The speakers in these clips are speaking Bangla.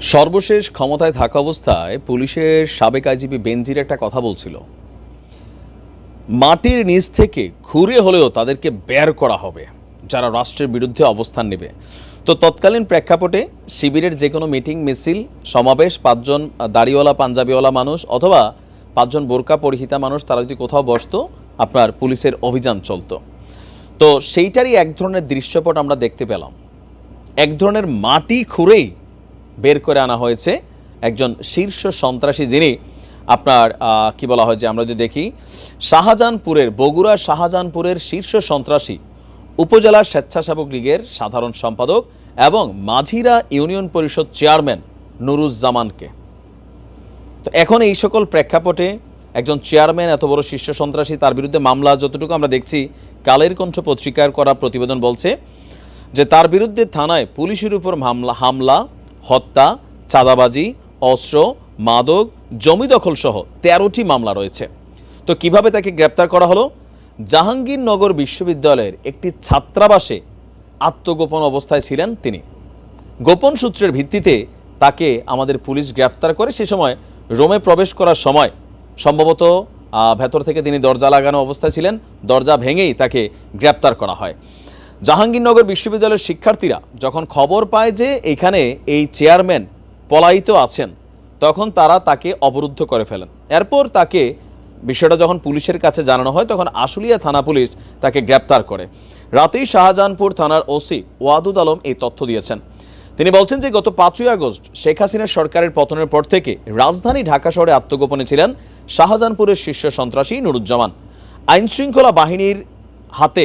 সর্বশেষ ক্ষমতায় থাকা অবস্থায় পুলিশের সাবেক আইজিপি বেনজির একটা কথা বলছিল। মাটির নিচ থেকে ঘুরে হলেও তাদেরকে বের করা হবে, যারা রাষ্ট্রের বিরুদ্ধে অবস্থান নেবে। তো তৎকালীন প্রেক্ষাপটে শিবিরের যে কোনো মিটিং, মিছিল, সমাবেশ, পাঁচজন দাড়িওয়ালা, পাঞ্জাবিওয়ালা মানুষ অথবা পাঁচজন বোরকা পরিহিতা মানুষ, তারা যদি কোথাও বসতো, আপনার পুলিশের অভিযান চলতো। তো সেইটারই এক ধরনের দৃশ্যপট আমরা দেখতে পেলাম। এক ধরনের মাটি খুঁড়েই বের করে আনা হয়েছে একজন শীর্ষ সন্ত্রাসী যিনি আপনার কি বলা হয় যে আমরা যদি দেখি, শাহজাহানপুরের, বগুড়া শাহজাহানপুরের শীর্ষ সন্ত্রাসী, উপজেলা স্বেচ্ছাসেবক লীগের সাধারণ সম্পাদক এবং মাঝিরা ইউনিয়ন পরিষদ চেয়ারম্যান নুরুজ্জামানকে। তো এখন এই সকল প্রেক্ষাপটে একজন চেয়ারম্যান, এত বড় শীর্ষ সন্ত্রাসী, তার বিরুদ্ধে মামলা যতটুকু আমরা দেখছি, কালের কণ্ঠ পত্রিকার করা প্রতিবেদন বলছে যে তার বিরুদ্ধে থানায় পুলিশের উপর হামলা হামলা হত্যা, চাঁদাবাজি, অস্ত্র, মাদক, জমি দখল সহ তেরোটি মামলা রয়েছে। তো কীভাবে তাকে গ্রেপ্তার করা হলো? জাহাঙ্গীরনগর বিশ্ববিদ্যালয়ের একটি ছাত্রাবাসে আত্মগোপন অবস্থায় ছিলেন তিনি। গোপন সূত্রের ভিত্তিতে তাকে আমাদের পুলিশ গ্রেপ্তার করে। সে সময় রোমে প্রবেশ করার সময় সম্ভবত ভেতর থেকে তিনি দরজা লাগানো অবস্থায় ছিলেন। দরজা ভেঙেই তাকে গ্রেপ্তার করা হয়। জাহাঙ্গীরনগর বিশ্ববিদ্যালয়ের শিক্ষার্থীরা যখন খবর পায় যে এখানে এই চেয়ারম্যান পলায়িত আছেন, তখন তারা তাকে অবরুদ্ধ করে ফেলেন। এরপর তাকে বিষয়টা যখন পুলিশের কাছে জানানো হয়, তখন আশুলিয়া থানা পুলিশ তাকে গ্রেপ্তার করে। রাতেই শাহজাহানপুর থানার ওসি ওয়াদুদ আলম এই তথ্য দিয়েছেন। তিনি বলছেন যে গত পাঁচই আগস্ট শেখ হাসিনা সরকারের পতনের পর থেকে রাজধানী ঢাকা শহরে আত্মগোপনে ছিলেন শাহজাহানপুরের শীর্ষ সন্ত্রাসী নুরুজ্জামান। আইনশৃঙ্খলা বাহিনীর হাতে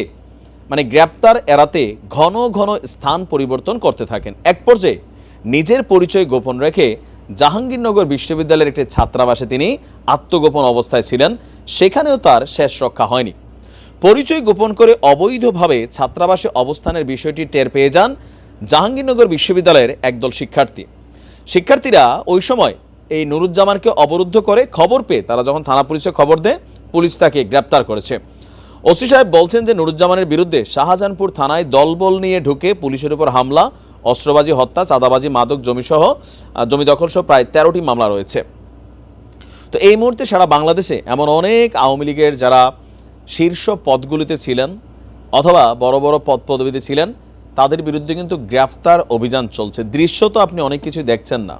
মানে গ্রেপ্তার এড়াতে ঘন ঘন স্থান পরিবর্তন করতে থাকেন। এক পর্যায়ে নিজের পরিচয় গোপন রেখে জাহাঙ্গীরনগর বিশ্ববিদ্যালয়ের একটি ছাত্রাবাসে তিনি আত্মগোপন অবস্থায় ছিলেন, সেখানেও তার শেষ রক্ষা হয়নি। পরিচয় গোপন করে অবৈধভাবে ছাত্রাবাসে অবস্থানের বিষয়টি টের পেয়ে যান জাহাঙ্গীরনগর বিশ্ববিদ্যালয়ের একদল শিক্ষার্থী। শিক্ষার্থীরা ওই সময় এই নুরুজ্জামানকে অবরুদ্ধ করে খবর পেয়ে তারা যখন থানা পুলিশে খবর দেয়, পুলিশ তাকে গ্রেপ্তার করেছে। ওসি সাহেব বলছেন যে নুরুজ্জামানের বিরুদ্ধে শাহজাহানপুর থানায় দলবল নিয়ে ঢুকে পুলিশের উপর হামলা, অস্ত্রবাজি, হত্যা, চাঁদাবাজি, মাদক, জমিসহ জমি দখল সহ প্রায় তেরোটি মামলা রয়েছে। তো এই মুহূর্তে সারা বাংলাদেশে এমন অনেক আওয়ামী লীগের যারা শীর্ষ পদগুলিতে ছিলেন অথবা বড় বড় পদ পদবিতে ছিলেন, তাদের বিরুদ্ধে কিন্তু গ্রেফতার অভিযান চলছে। দৃশ্য তো আপনি অনেক কিছু দেখছেন না।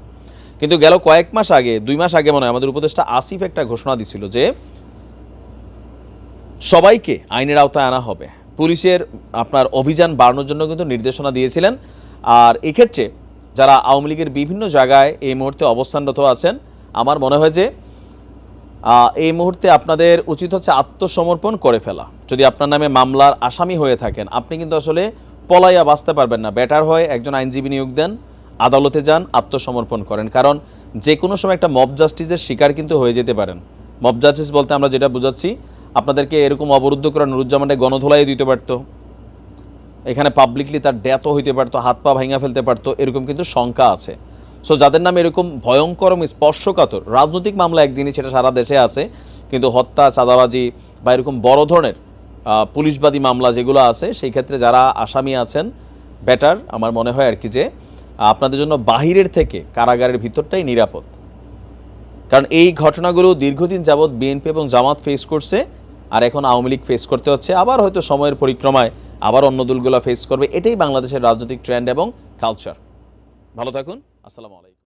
কিন্তু গেল কয়েক মাস আগে, দুই মাস আগে মনে হয় আমাদের উপদেষ্টা আসিফ একটা ঘোষণা দিছিল যে সবাইকে আইনের আওতায় আনা হবে। পুলিশের আপনার অভিযান বাড়ানোর জন্য কিন্তু নির্দেশনা দিয়েছিলেন। আর এক্ষেত্রে যারা আওয়ামী লীগের বিভিন্ন জায়গায় এই মুহূর্তে অবস্থানরত আছেন, আমার মনে হয় যে এই মুহূর্তে আপনাদের উচিত হচ্ছে আত্মসমর্পণ করে ফেলা। যদি আপনার নামে মামলার আসামি হয়ে থাকেন, আপনি কিন্তু আসলে পলাইয়া বাঁচতে পারবেন না। বেটার হয় একজন আইনজীবী নিয়োগ দেন, আদালতে যান, আত্মসমর্পণ করেন। কারণ যে কোনো সময় একটা মব জাস্টিসের শিকার কিন্তু হয়ে যেতে পারেন। মব জাস্টিস বলতে আমরা যেটা বুঝাচ্ছি আপনাদেরকে এরকম অবরুদ্ধ করে নুরুজ্জামানকে গণধোলাই দিতে পারতো। এখানে পাবলিকলি তার ডেথও হইতে পারতো, হাত পা ভাঙা ফেলতে পারতো, এরকম কিন্তু শঙ্কা আছে। সো যাদের নামে এরকম ভয়ঙ্কর স্পর্শকাতর, রাজনৈতিক মামলা এক জিনিস সেটা সারা দেশে আছে, কিন্তু হত্যা, চাঁদাবাজি বা এরকম বড় ধরনের পুলিশবাদী মামলা যেগুলো আছে, সেই ক্ষেত্রে যারা আসামি আছেন বেটার আমার মনে হয় আর কি যে, আপনাদের জন্য বাহিরের থেকে কারাগারের ভিতরটাই নিরাপদ। কারণ এই ঘটনাগুলো দীর্ঘদিন যাবৎ বিএনপি এবং জামাত ফেস করছে আর এখন আওয়ামী লীগ ফেস করতে হচ্ছে। আবার হয়তো সময়ের পরিক্রমায় আবার অন্য দলগুলো ফেস করবে। এটাই বাংলাদেশের রাজনৈতিক ট্রেন্ড এবং কালচার ভালো থাকুন। আসসালামু আলাইকুম।